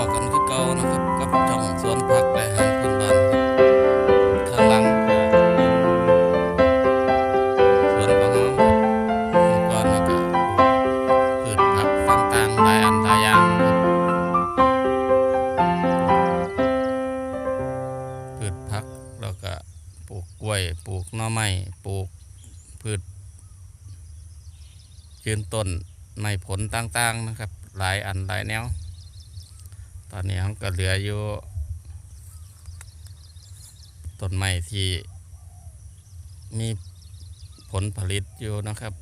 อกันคือเกลนะครับกับช่องสวนผักและอาหารพื้นบ้านครับข้างหลังสวนของเราครับก่อนก็พืชผักต่างๆหลายอันหลายอย่างครับพืชผักแล้วก็ปลูกกล้วยปลูกหน่อไม้ปลูกพืชยืนต้นในผลต่างๆนะครับ หลายอันหลายแนว อนนี้มันก็เหลืออยู่ต้นไม้ที่มีผลผลิตอยู่นะครับ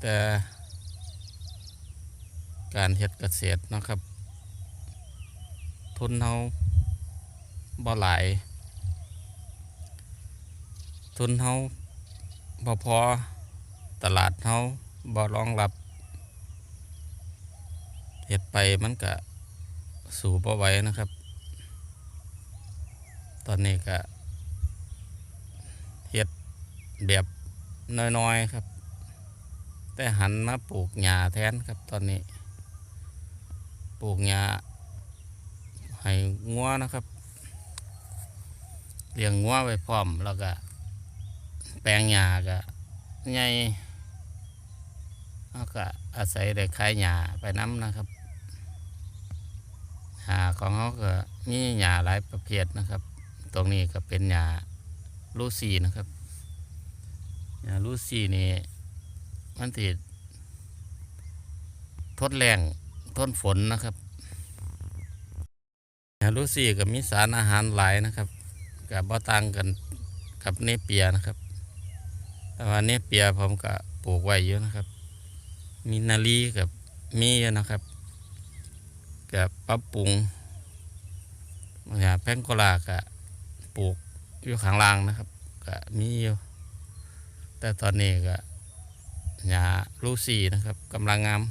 แต่การเฮ็ดเกษตรนะครับ ทุนเฮาบ่หลาย ทุนเฮาบ่พอตลาดเฮาบ่รองรับ เฮ็ดไปมันก็สู่บ่ไหวนะครับ ตอนนี้ก็เฮ็ดแบบน้อยๆครับ แต่หันมาปลูกหญ้าแทนครับตอนนี้ ปลูกหญ้าให้งัวนะครับเลี้ยงงัวไว้พร้อมแล้วก็ แปลงหญ้าก็ใหญ่ แล้วก็อาศัยได้ขายหญ้าไปน้ำนะครับหาของเขาก็มีหญ้าหลายประเภทนะครับ ตรงนี้ก็เป็นหญ้าลูซีนะครับหญ้าลูซีนี่มันติดทนแรงทนฝนนะครับหญ้าลูซีก็มีสารอาหารหลายนะครับกับบ่ต่างกันกับเนเปียนะครับแต่ว่าเนเปียผมก็ปลูกไว้เยอะนะครับ มีนาลีกับมียนะครับกับปรับปรุงอย่างแพงกลาก็ปลูกอยู่ข้างล่างนะครับก็มีอยู่แต่ตอนนี้ก็หญ้าลูซี่นะครับกำลังงาม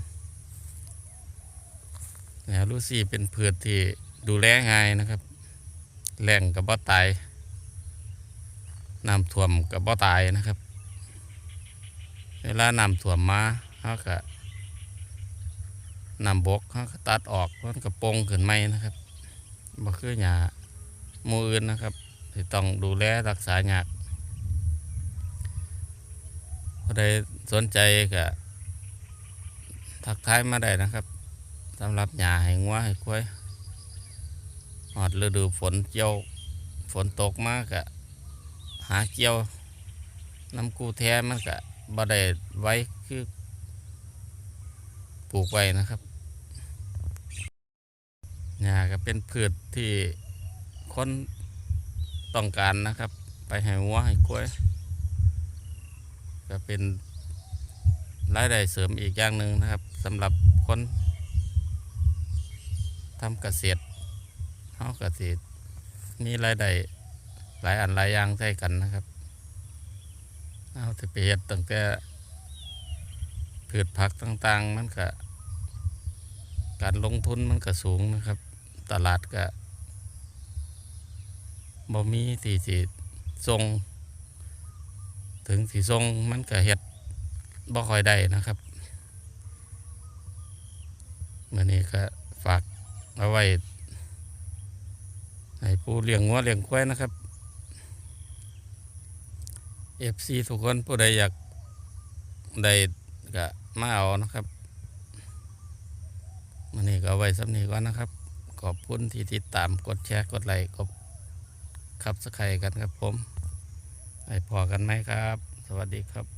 หญ้าลูซี่เป็นพืชที่ดูแลง่ายนะครับแรงกับบ่ตายน้ำท่วมกับบ่ตายนะครับ เวลาน้ำท่วมมา เขาก็นำบกเขาก็ตัดออกมันกระปงขึ้นไหมนะครับบ่คือหญ้ามูอื่นนะครับที่ต้องดูแลรักษาหยากพอได้สนใจก็ทักทายมาได้นะครับสำหรับหญ้าให้งัวให้ควยหอดฤดูฝนเกี่ยวฝนตกมากก็หาเกี่ยวน้ำกูแท้มันก็บ่ได้ไว้คือ ปลูกไว้นะครับหญ้าก็เป็นพืชที่คนต้องการนะครับ ไปให้วัวให้กล้วย ก็เป็นรายได้เสริมอีกอย่างหนึ่งนะครับสำหรับคนทำเกษตรเขาเกษตรมีรายได้หลายอันหลายอย่างใช้กันนะครับ เอาที่ไปเฮ็ดตั้งแต่ พืชผักต่างๆ มันก็การลงทุนมันก็สูงนะครับ ตลาดก็บ่มีที่สิส่งถึงสิส่งมันก็เฮ็ดบ่ค่อยได้นะครับมื่อนี้ก็ฝากเอาไว้ให้ผู้เลี้ยงงัวเลี้ยงควายนะครับ FC ทุกคนผู้ใดอยากได้ก็ มาเอานะครับมันนี้ก็เอาไว้สำนีก่อนนะครับ ขอบคุณที่ติดตามกดแชร์กดไลค์กดขับสไครกันครับผมไปพอกันไหมครับ สวัสดีครับ